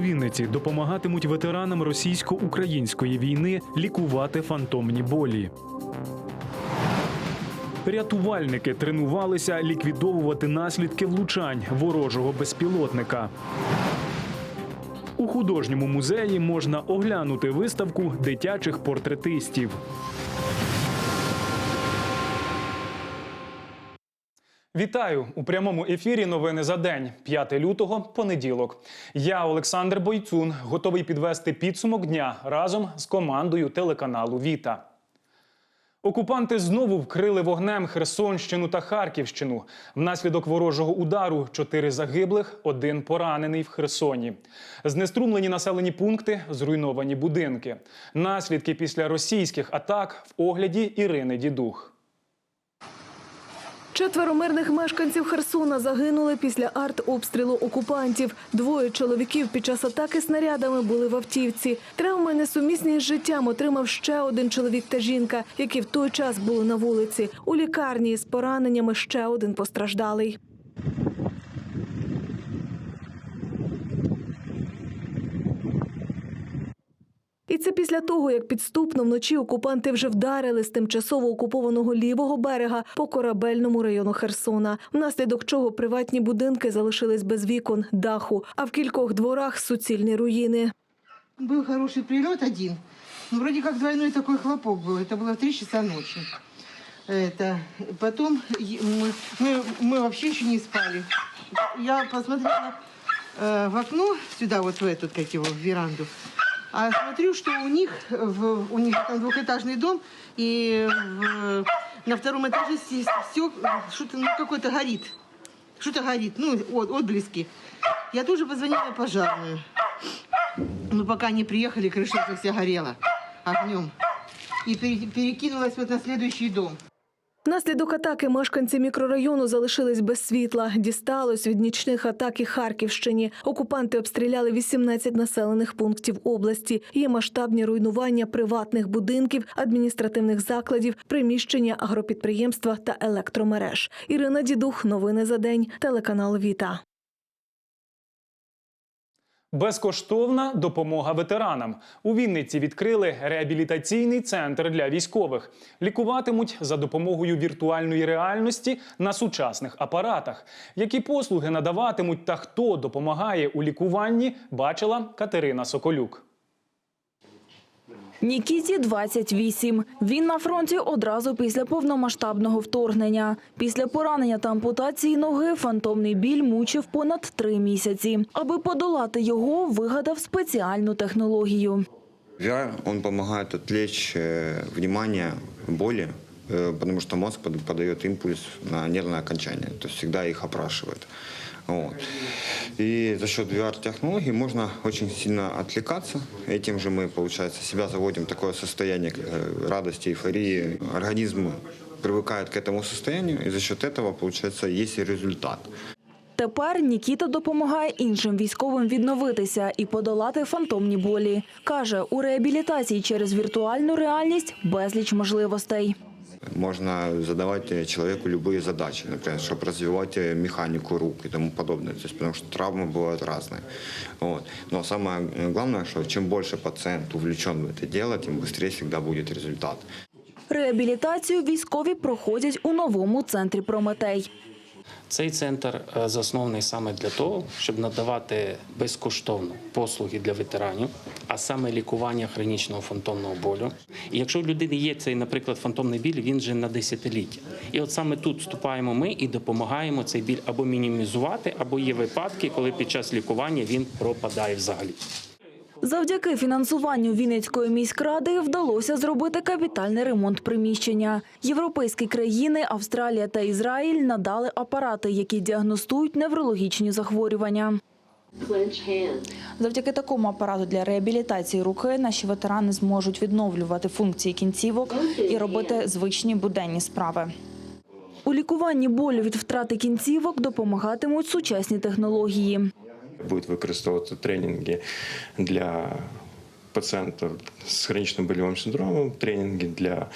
Вінниці допомагатимуть ветеранам російсько-української війни лікувати фантомні болі. Рятувальники тренувалися ліквідовувати наслідки влучань ворожого безпілотника. У художньому музеї можна оглянути виставку дитячих портретистів. Вітаю у прямому ефірі. Новини за день, 5 лютого, понеділок. Я Олександр Бойцун, готовий підвести підсумок дня разом з командою телеканалу Віта. Окупанти знову вкрили вогнем Херсонщину та Харківщину. Внаслідок ворожого удару чотири загиблих, один поранений в Херсоні. Знеструмлені населені пункти, зруйновані будинки. Наслідки після російських атак в огляді Ірини Дідух. Четверо мирних мешканців Херсона загинули після артобстрілу окупантів. Двоє чоловіків під час атаки снарядами були в автівці. Травми несумісні з життям отримав ще один чоловік та жінка, які в той час були на вулиці. У лікарні з пораненнями ще один постраждалий. це після того, як підступно вночі окупанти вже вдарили з тимчасово окупованого лівого берега по корабельному району Херсона, внаслідок чого приватні будинки залишились без вікон, даху, а в кількох дворах суцільні руїни. Был хороший прилет один. Ну, вроде как двойной такой хлопок был. Это было в 3 часа ночи. Это. Потом е- мы, мы, мы вообще еще не спали. Я посмотрела э, в окно, сюда вот в эту, как его, в веранду. А смотрю, что у них, в, у них там двухэтажный дом, и в- на втором этаже все, что-то, ну, какое-то горит. Что-то горит, ну, от, отблески. Я тоже позвонила пожарную. Ну, пока они приехали, крыша вся горела огнем. И пере- перекинулась вот на следующий дом. Внаслідок атаки мешканці мікрорайону залишились без світла. Дісталось від нічних атак і Харківщині. Окупанти обстріляли 18 населених пунктів області. Є масштабні руйнування приватних будинків, адміністративних закладів, приміщення агропідприємства та електромереж. Ірина Дідух. Новини за день. Телеканал Віта. Безкоштовна допомога ветеранам. У Вінниці відкрили реабілітаційний центр для військових. Лікуватимуть за допомогою віртуальної реальності на сучасних апаратах. Які послуги надаватимуть та хто допомагає у лікуванні, бачила Катерина Соколюк. Нікіті 28. Він на фронті одразу після повномасштабного вторгнення. Після поранення та ампутації ноги фантомний біль мучив понад три місяці. Аби подолати його, вигадав спеціальну технологію. VR, он помогает отвлечь э, внимание боли, э, потому что мозг под- подает импульс на нервное окончание, то есть всегда их опрашивает. Вот. И за счет VR-технологий можно очень сильно отвлекаться. Этим же мы, получается, себя заводим в такое состояние э, радости, эйфории. Организм привыкает к этому состоянию, и за счет этого, получается, есть и результат. Тепер Нікіта допомагає іншим військовим відновитися і подолати фантомні болі. Каже, у реабілітації через віртуальну реальність безліч можливостей. Можно задавать э, человеку любые задачи, например, чтобы развивать э, механику рук и тому подобное. То есть, потому что травмы бывают разные. Вот. Но самое э, главное, что чем больше пациент увлечен в это дело, тем быстрее всегда будет результат. Реабілітацію військові проходять у новому центрі Прометей. Цей центр е, заснований саме для того, щоб надавати безкоштовно послуги для ветеранів, а саме лікування хронічного фантомного болю. І якщо у людини є цей, наприклад, фантомний біль, він вже на десятиліття. І от саме тут вступаємо ми і допомагаємо цей біль або мінімізувати, або є випадки, коли під час лікування він пропадає взагалі. Завдяки фінансуванню Вінницької міськради вдалося зробити капітальний ремонт приміщення. Європейські країни, Австралія та Ізраїль надали апарати, які діагностують неврологічні захворювання. Завдяки такому апарату для реабілітації руки наші ветерани зможуть відновлювати функції кінцівок і робити звичні буденні справи. У лікуванні болю від втрати кінцівок допомагатимуть сучасні технології. Будуть використовувати тренінги для пацієнтів з хронічним больовим синдромом, тренінги для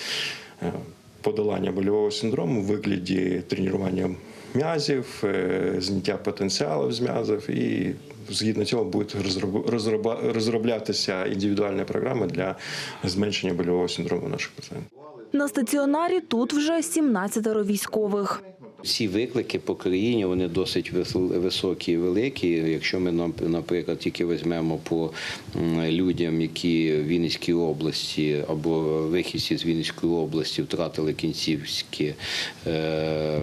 е, подолання больового синдрому в вигляді тренування м'язів, е, зняття потенціалів з м'язів, і згідно цього будуть розроб- розроблятися індивідуальні програми для зменшення больового синдрому наших пацієнтів. На стаціонарі тут вже 17 військових. Всі виклики по країні вони досить високі і великі. Якщо ми наприклад тільки візьмемо по людям, які в Вінницькій області або вихідці з Вінницької області втратили кінцівські е,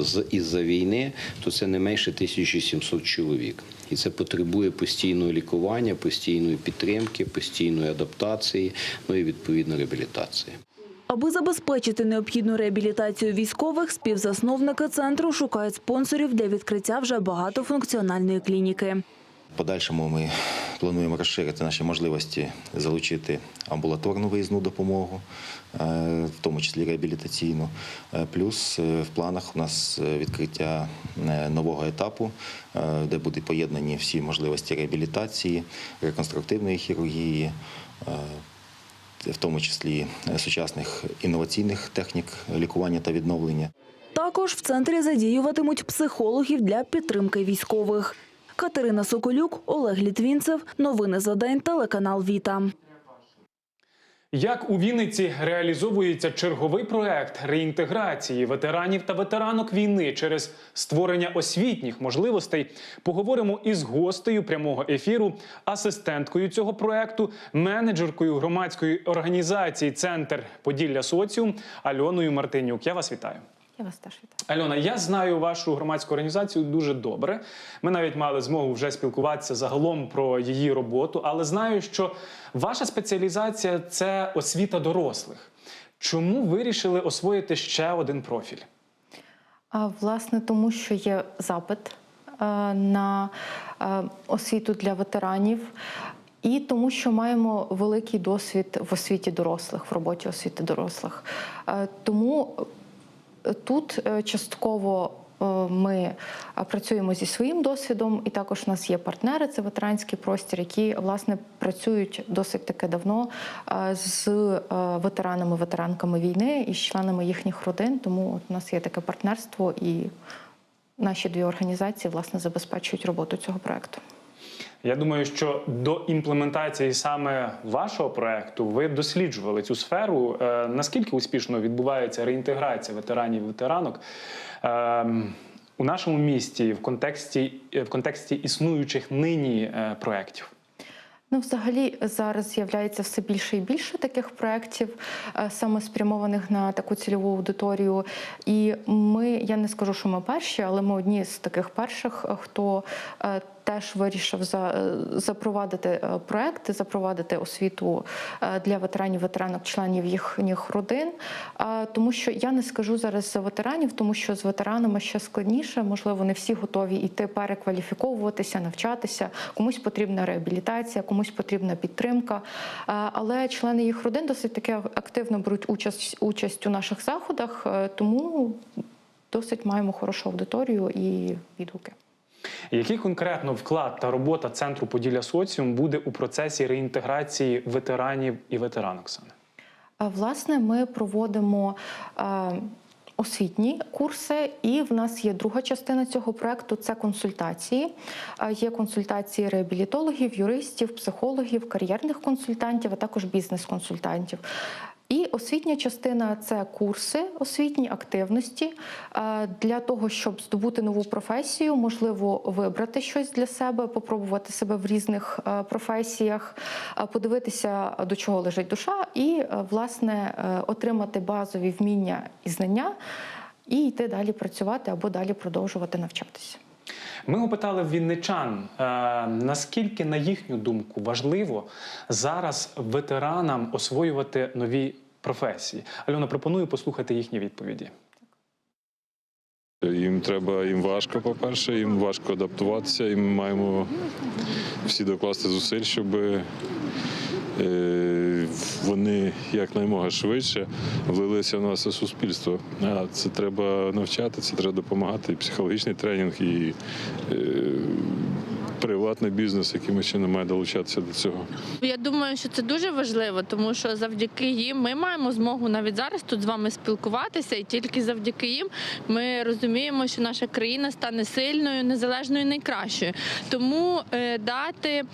з- із-за війни, то це не менше 1700 чоловік. І це потребує постійного лікування, постійної підтримки, постійної адаптації, ну і відповідно реабілітації. Аби забезпечити необхідну реабілітацію військових, співзасновники центру шукають спонсорів для відкриття вже багатофункціональної клініки. Подальшому ми плануємо розширити наші можливості залучити амбулаторну виїзну допомогу, е, в тому числі реабілітаційну. Е, Плюс е, в планах у нас відкриття нового етапу, де будуть поєднані всі можливості реабілітації, реконструктивної хірургії. В тому числі е, сучасних інноваційних технік лікування та відновлення. Також в центрі задіюватимуть психологів для підтримки військових. Катерина Соколюк, Олег Літвінцев. Новини за день. Телеканал Віта. Як у Вінниці реалізовується черговий проект реінтеграції ветеранів та ветеранок війни через створення освітніх можливостей, поговоримо із гостею прямого ефіру, асистенткою цього проекту, менеджеркою громадської організації Центр Поділля Соціум Альоною Мартинюк. Я вас вітаю. Я вас теж вітаю. Альона, я знаю вашу громадську організацію дуже добре. Ми навіть мали змогу вже спілкуватися загалом про її роботу, але знаю, що ваша спеціалізація це освіта дорослих. Чому вирішили освоїти ще один профіль? А, Власне, тому що є запит е, на е, освіту для ветеранів. І тому, що маємо великий досвід в освіті дорослих, в роботі освіти дорослих. Е, Тому тут е, частково е, ми е, працюємо зі своїм досвідом, і також у нас є партнери, це ветеранський простір, які власне працюють досить таки давно з ветеранами, ветеранками війни і з членами їхніх родин. Тому от у нас є таке партнерство, і наші дві організації власне забезпечують роботу цього проекту. Я думаю, що до імплементації саме вашого проекту ви досліджували цю сферу. Е, наскільки успішно відбувається реінтеграція ветеранів і ветеранок е, у нашому місті в контексті, в контексті існуючих нині е, проєктів? Ну, взагалі, зараз з'являється все більше і більше таких проєктів, е, саме спрямованих на таку цільову аудиторію. І ми, я не скажу, що ми перші, але ми одні з таких перших, е, хто е, теж вирішив за, е, запровадити е, проекти, запровадити освіту е, для ветеранів, ветеранок, членів їхніх родин. Тому що я не скажу зараз за ветеранів, тому що з ветеранами ще складніше. Можливо, не всі готові йти перекваліфіковуватися, навчатися. Комусь потрібна реабілітація, комусь потрібна підтримка. Але члени їх родин досить таки активно беруть участь, участь у наших заходах, тому досить маємо хорошу аудиторію і відгуки. Який конкретно вклад та робота центру Поділля Соціум буде у процесі реінтеграції ветеранів і ветеранок саме? Власне, ми проводимо освітні курси, і в нас є друга частина цього проекту це консультації. Є консультації реабілітологів, юристів, психологів, кар'єрних консультантів, а також бізнес-консультантів. І освітня частина це курси, освітні активності е, для того, щоб здобути нову професію, можливо, вибрати щось для себе, попробувати себе в різних е, професіях, е, подивитися, до чого лежить душа, і власне отримати базові вміння і знання, і йти далі працювати або далі продовжувати навчатися. Ми опитали вінничан, е, наскільки, на їхню думку, важливо зараз ветеранам освоювати нові професії. Альона, пропоную послухати їхні відповіді. Їм треба, їм важко, по-перше, їм важко адаптуватися, і ми маємо всі докласти зусиль, щоб е, вони якнаймога швидше влилися в нас у суспільство. А це треба навчати, це треба допомагати. І психологічний тренінг, і е, при приватний бізнес, якимось чином має долучатися до цього. Я думаю, що це дуже важливо, тому що завдяки їм ми маємо змогу навіть зараз тут з вами спілкуватися, і тільки завдяки їм ми розуміємо, що наша країна стане сильною, незалежною, найкращою. Тому е, дати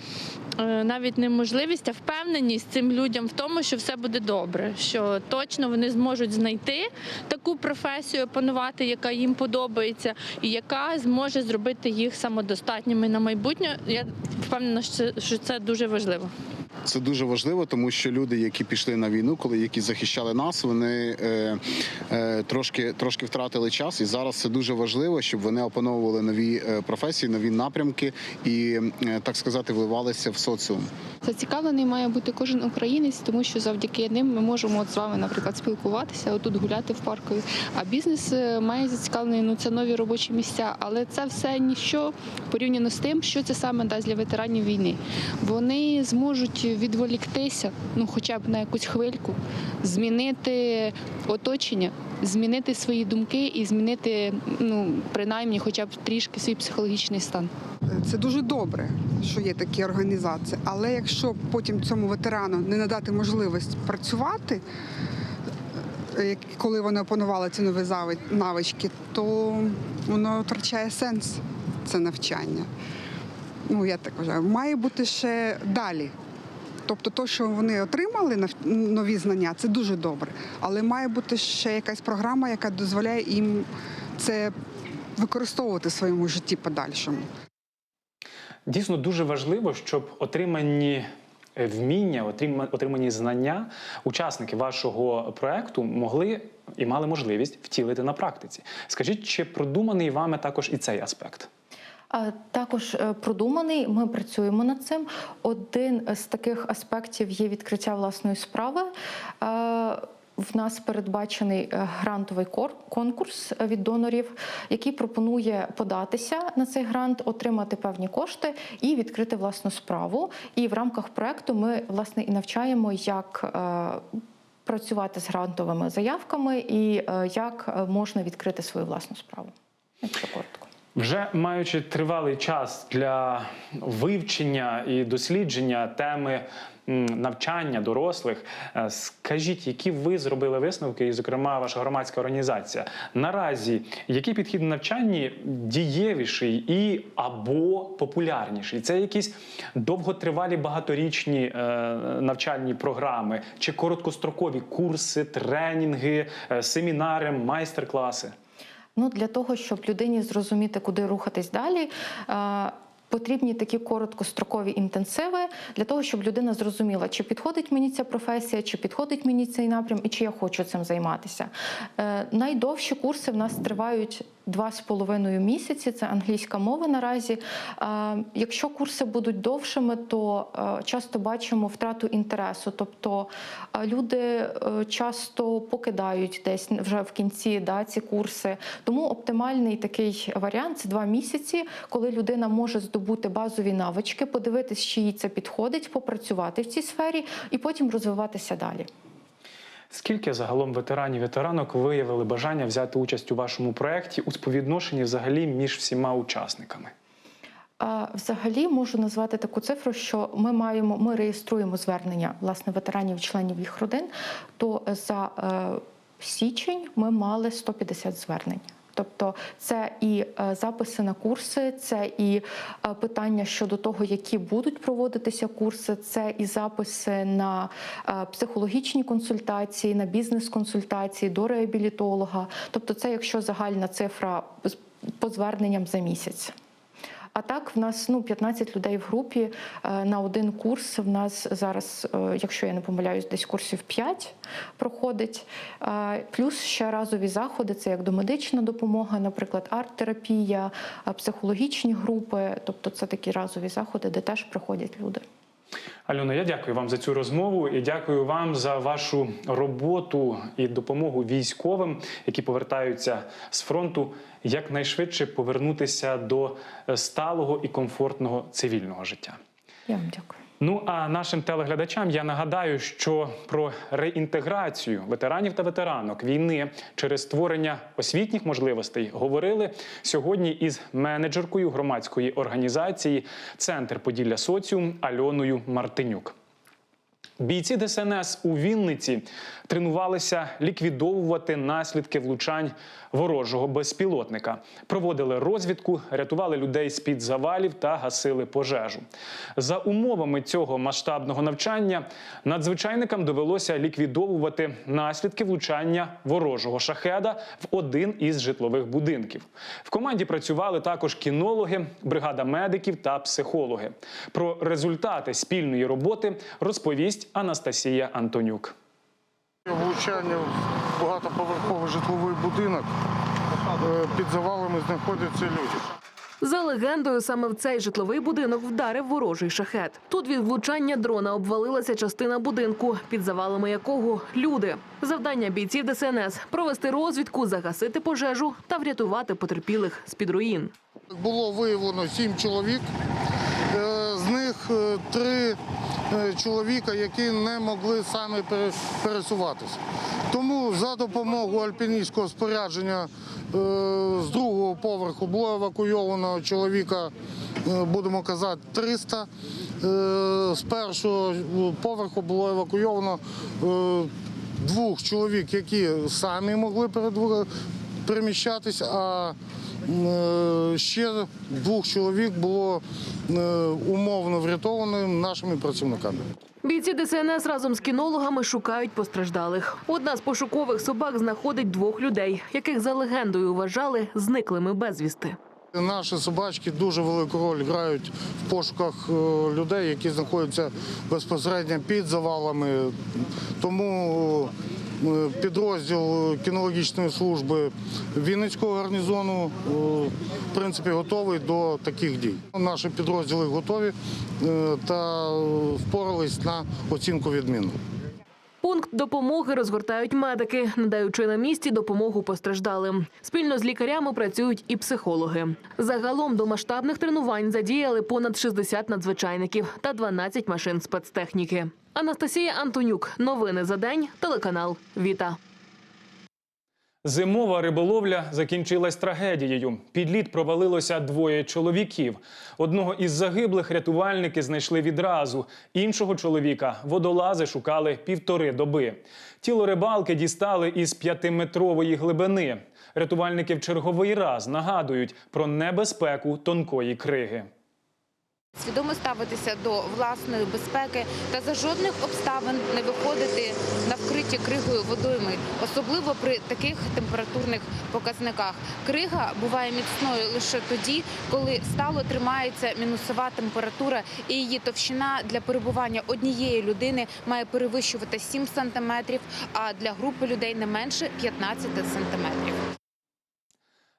е, навіть не можливість, а впевненість цим людям в тому, що все буде добре, що точно вони зможуть знайти таку професію, опанувати, яка їм подобається, і яка зможе зробити їх самодостатніми на майбутнє. Я впевнена, що це, що це дуже важливо. Це дуже важливо, тому що люди, які пішли на війну, коли які захищали нас, вони е, е, трошки трошки втратили час, і зараз це дуже важливо, щоб вони опановували нові е, професії, нові напрямки і е, так сказати, вливалися в соціум. Зацікавлений має бути кожен українець, тому що завдяки ним ми можемо от з вами, наприклад, спілкуватися, отут гуляти в паркові. А бізнес е, має зацікавлений, ну це нові робочі місця, але це все ніщо порівняно з тим, що це саме дасть для ветеранів війни. Вони зможуть відволіктися, ну хоча б на якусь хвильку, змінити оточення, змінити свої думки і змінити, ну принаймні, хоча б трішки свій психологічний стан. Це дуже добре, що є такі організації. Але якщо потім цьому ветерану не надати можливість працювати, е, коли вони опанували ці нові навички, то воно втрачає сенс це навчання. Ну, я так вважаю, має бути ще далі. Тобто, то, що вони отримали нові знання, це дуже добре. Але має бути ще якась програма, яка дозволяє їм це використовувати в своєму житті подальшому. Дійсно дуже важливо, щоб отримані е, вміння, отрима- отримані знання учасники вашого проекту могли і мали можливість втілити на практиці. Скажіть, чи продуманий вами також і цей аспект? Також е, продуманий. Ми працюємо над цим. Один з таких аспектів є відкриття власної справи. Е, В нас передбачений е, грантовий конкурс від донорів, який пропонує податися на цей грант, отримати певні кошти і відкрити власну справу. І в рамках проекту ми власне і навчаємо, як працювати з грантовими заявками і як можна відкрити свою власну справу. Якщо коротко. Вже маючи тривалий час для вивчення і дослідження теми навчання дорослих, е, скажіть, які ви зробили висновки, і, зокрема, ваша громадська організація, наразі який підхід навчанні дієвіший і або популярніший? Це якісь довготривалі багаторічні е, навчальні програми, чи короткострокові курси, тренінги, е, семінари, майстер-класи? Ну, для того, щоб людині зрозуміти, куди рухатись далі. е, Потрібні такі короткострокові інтенсиви для того, щоб людина зрозуміла, чи підходить мені ця професія, чи підходить мені цей напрям, і чи я хочу цим займатися. Е, найдовші курси в нас тривають два з половиною місяці. Це англійська мова наразі. Якщо курси будуть довшими, то е, часто бачимо втрату інтересу. Тобто е, люди е, часто покидають десь вже в кінці да, ці курси. Тому оптимальний такий варіант це два місяці, коли людина може здобути базові навички, подивитись, чи їй це підходить, попрацювати в цій сфері і потім розвиватися далі. Скільки загалом ветеранів ветеранок виявили бажання взяти участь у вашому проєкті у співвідношенні взагалі між всіма учасниками? Взагалі можу назвати таку цифру, що ми маємо, ми реєструємо звернення власне ветеранів, членів їх родин. То за е, січень ми мали 150 звернень. Тобто це і е, записи на курси, це і е, питання щодо того, які будуть проводитися курси, це і записи на е, психологічні консультації, на бізнес-консультації до реабілітолога. Тобто, це якщо загальна цифра по зверненням за місяць. А так, в нас ну 15 людей в групі е, на один курс. В нас зараз, е, якщо я не помиляюсь, десь курсів 5 проходить. Е, Плюс ще разові заходи, це як домедична допомога, наприклад, арт-терапія, психологічні групи. Тобто це такі разові заходи, де теж приходять люди. Альона, я дякую вам за цю розмову і дякую вам за вашу роботу і допомогу військовим, які повертаються з фронту, якнайшвидше повернутися до е, сталого і комфортного цивільного життя. Я вам дякую. Ну а нашим телеглядачам я нагадаю, що про реінтеграцію ветеранів та ветеранок війни через створення освітніх можливостей говорили сьогодні із менеджеркою громадської організації Центр Поділля Соціум Альоною Мартинюк. Бійці ДСНС у Вінниці тренувалися ліквідовувати наслідки влучань ворожого безпілотника, проводили розвідку, рятували людей з під завалів та гасили пожежу. За умовами цього масштабного навчання надзвичайникам довелося ліквідовувати наслідки влучання ворожого шахеда в один із житлових будинків. В команді працювали також кінологи, бригада медиків та психологи. Про результати спільної роботи розповість Анастасія Антонюк. Влучання в багатоповерховий житловий будинок. Е, Під завалами знаходяться люди. За легендою, саме в цей житловий будинок вдарив ворожий шахет. Тут від влучання дрона обвалилася частина будинку, під завалами якого люди. Завдання бійців ДСНС провести розвідку, загасити пожежу та врятувати потерпілих з під руїн. Було виявлено сім чоловік. Е, три е, чоловіка, які не могли самі пере- пересуватися. Тому за допомогою альпіністського спорядження е, з другого поверху було евакуйовано чоловіка, будемо казати, 300. Е, З першого поверху було евакуйовано двох чоловік, які самі могли переміщатись, а ще двох чоловік було е, умовно врятовано нашими працівниками. Бійці ДСНС разом з кінологами шукають постраждалих. Одна з пошукових собак знаходить двох людей, яких за легендою вважали зниклими безвісти. Наші собачки дуже велику роль грають в пошуках е, людей, які знаходяться безпосередньо під завалами. Тому е, підрозділ кінологічної служби Вінницького гарнізону е, в принципі готовий до таких дій. Наші підрозділи готові е, та впорались на оцінку відміну. Пункт допомоги розгортають медики, надаючи на місці допомогу постраждалим. Спільно з лікарями працюють і психологи. Загалом до масштабних тренувань задіяли понад 60 надзвичайників та 12 машин спецтехніки. Анастасія Антонюк. Новини за день. Телеканал Віта. Зимова риболовля закінчилась трагедією. Під лід провалилося двоє чоловіків. Одного із загиблих рятувальники знайшли відразу. Іншого чоловіка водолази шукали півтори доби. Тіло рибалки дістали із п'ятиметрової глибини. Рятувальники в черговий раз нагадують про небезпеку тонкої криги. Свідомо ставитися до власної безпеки та за жодних обставин не виходити на вкриті кригою водойми, особливо при таких температурних показниках. Крига буває міцною лише тоді, коли стало тримається мінусова температура, і її товщина для перебування однієї людини має перевищувати 7 сантиметрів, а для групи людей не менше 15 сантиметрів.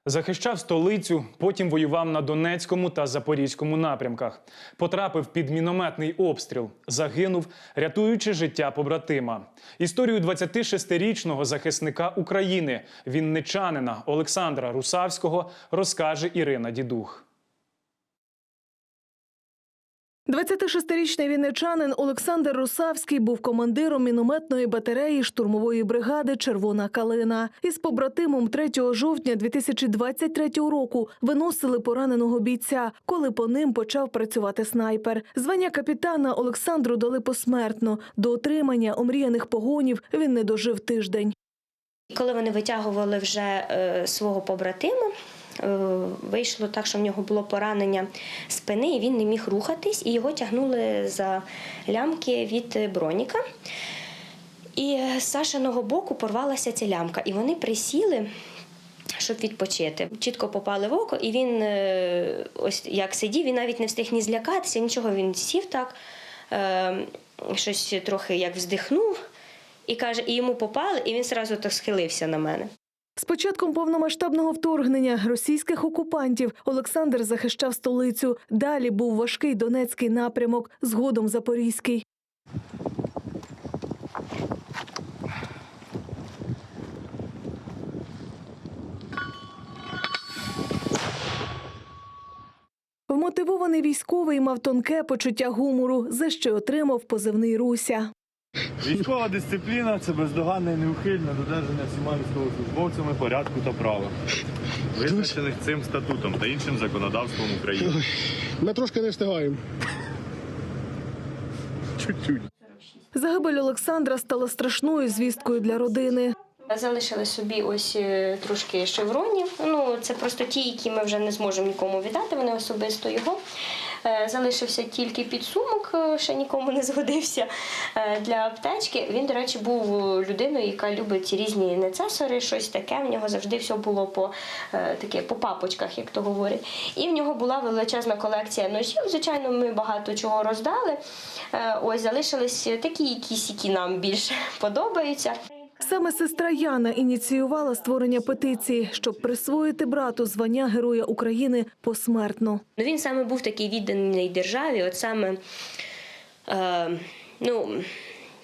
Захищав столицю, потім воював на Донецькому та Запорізькому напрямках. Потрапив під мінометний обстріл, загинув, рятуючи життя побратима. Історію 26-річного захисника України, вінничанина Олександра Русавського, розкаже Ірина Дідух. 26-річний вінничанин Олександр Русавський був командиром мінометної батареї штурмової бригади Червона калина. Із побратимом 3 жовтня 2023 року виносили пораненого бійця, коли по ним почав працювати снайпер. Звання капітана Олександру дали посмертно. До отримання омріяних погонів він не дожив тиждень. Коли вони витягували вже е, свого побратима, вийшло так, що в нього було поранення спини, і він не міг рухатись, і його тягнули за лямки від броніка. І з Сашиного боку порвалася ця лямка, і вони присіли. Щоб відпочити, чітко попали в око, і він е, ось як сидів, він навіть не встиг ні злякатися, нічого. Він сів так, е, щось трохи як вздихнув, і каже, і йому попали, і він зразу так схилився на мене. З початком повномасштабного вторгнення російських окупантів Олександр захищав столицю. Далі був важкий Донецький напрямок, згодом Запорізький. В Мотивований військовий мав тонке почуття гумору, за що отримав позивний Руся. Військова дисципліна це бездоганне і неухильне додержання всіма військовослужбовцями порядку та права, визначених цим статутом та іншим законодавством України. Ми трошки не встигаємо. Чуть-чуть. Загибель Олександра стала страшною звісткою для родини. Залишили собі ось е, трошки шевронів. Ну, це просто ті, які ми вже не зможемо нікому віддати. Вони особисто його. Е, Залишився тільки підсумок, е, ще нікому не згодився е, для аптечки. Він, до речі, був людиною, яка любить різні нецесори, щось таке. В нього завжди все було по таке по папочках, як то говорять. І в нього була величезна колекція ножів. Звичайно, ми багато чого роздали. Ось залишились такі, якісь, які нам більше подобаються. Саме сестра Яна ініціювала створення петиції, щоб присвоїти брату звання Героя України посмертно. Ну, він саме був такий відданий державі, от саме. Е, ну,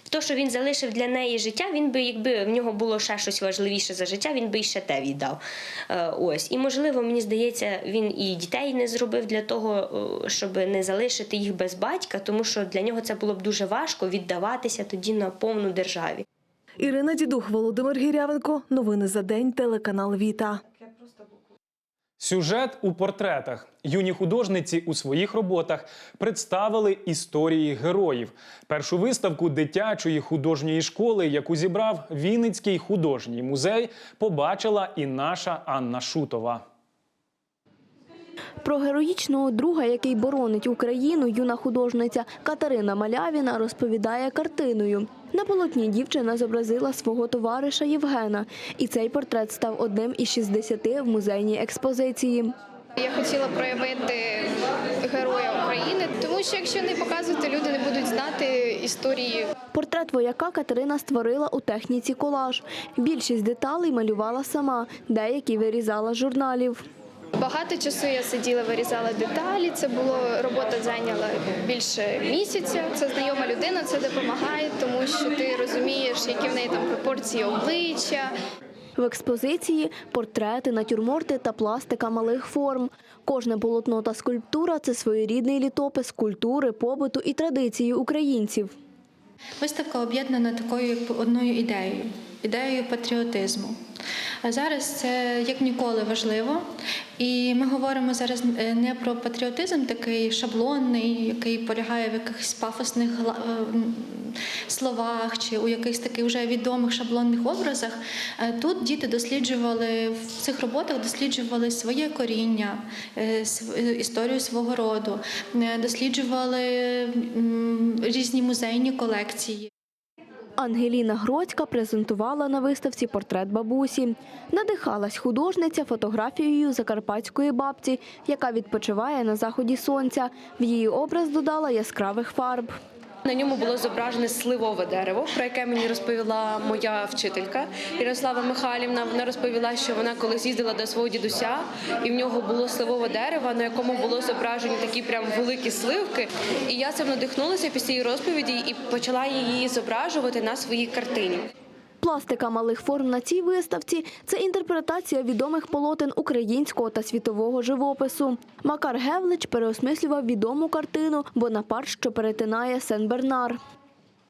то, що він залишив для неї життя, він би, якби в нього було ще щось важливіше за життя, він би і ще те віддав. Е, ось. І, можливо, мені здається, він і дітей не зробив для того, е, щоб не залишити їх без батька, тому що для нього це було б дуже важко віддаватися тоді на повну державі. Ірина Дідух, Володимир Гірявенко. Новини за день. Телеканал Віта. Сюжет у портретах. Юні художниці у своїх роботах представили історії героїв. Першу виставку дитячої художньої школи, яку зібрав Вінницький художній музей, побачила і наша Анна Шутова. Про героїчного друга, який боронить Україну, юна художниця Катерина Малявіна розповідає картиною. На полотні дівчина зобразила свого товариша Євгена, і цей портрет став одним із 60 в музейній експозиції. Я хотіла проявити героя України, тому що якщо не показувати, люди не будуть знати історії. Портрет вояка Катерина створила у техніці колаж. Більшість деталей малювала сама, деякі вирізала з журналів. Багато часу я сиділа, вирізала деталі. Це було робота зайняла більше місяця. Це знайома людина, це допомагає, тому що ти розумієш, які в неї там пропорції обличчя. В експозиції портрети, натюрморти та пластика малих форм. Кожне полотно та скульптура це своєрідний літопис культури, побуту і традиції українців. Виставка об'єднана такою одною ідеєю ідеєю патріотизму. Зараз це як ніколи важливо, і ми говоримо зараз е, не про патріотизм такий шаблонний, який полягає в якихось пафосних е, словах чи у якихось таких вже відомих шаблонних образах. Е, Тут діти досліджували в цих роботах, досліджували своє коріння, історію свого роду, досліджували різні музейні колекції. Ангеліна Гроцька презентувала на виставці портрет бабусі. Надихалась художниця фотографією закарпатської бабці, яка відпочиває на заході сонця. В її образ додала яскравих фарб. На ньому було зображене сливове дерево, про яке мені розповіла моя вчителька Ярослава Михайлівна. Вона розповіла, що вона колись їздила до свого дідуся, і в нього було сливове дерево, на якому було зображені такі прям великі сливки. І я цим надихнулася після її розповіді і почала її зображувати на своїй картині. Пластика малих форм на цій виставці це інтерпретація відомих полотен українського та світового живопису. Макар Гевлич переосмислював відому картину Бонапарт, що перетинає Сен-Бернар.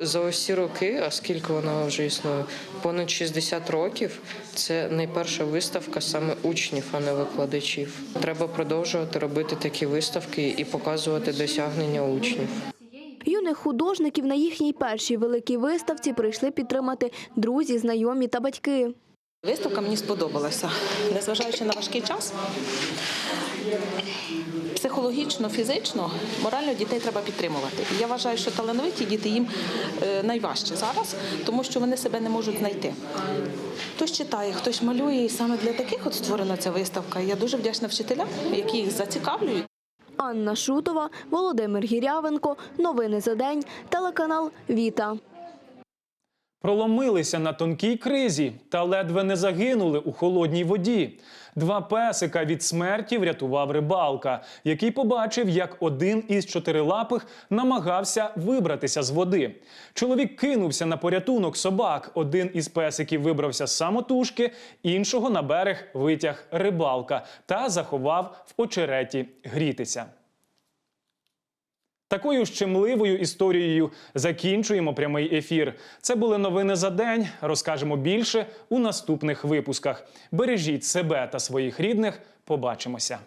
За ось ці роки, а скільки вона вже існує, понад 60 років. Це найперша виставка саме учнів, а не викладачів. Треба продовжувати робити такі виставки і показувати досягнення учнів. Юних художників на їхній першій великій виставці прийшли підтримати друзі, знайомі та батьки. Виставка мені сподобалася, незважаючи на важкий час. Психологічно, фізично, морально дітей треба підтримувати. І Я вважаю, що талановиті діти їм е, найважче зараз, тому що вони себе не можуть знайти. Хтось читає, хтось малює, і саме для таких от створена ця виставка. Я дуже вдячна вчителям, які їх зацікавлюють. Анна Шутова, Володимир Гірявенко. Новини за день. Телеканал Віта. Проломилися на тонкій кризі та ледве не загинули у холодній воді. Два песика від смерті врятував рибалка, який побачив, як один із чотирилапих намагався вибратися з води. Чоловік кинувся на порятунок собак. Один із песиків вибрався з самотужки, іншого на берег витяг рибалка та заховав в очереті грітися. Такою щемливою історією закінчуємо прямий ефір. Це були новини за день. Розкажемо більше у наступних випусках. Бережіть себе та своїх рідних. Побачимося.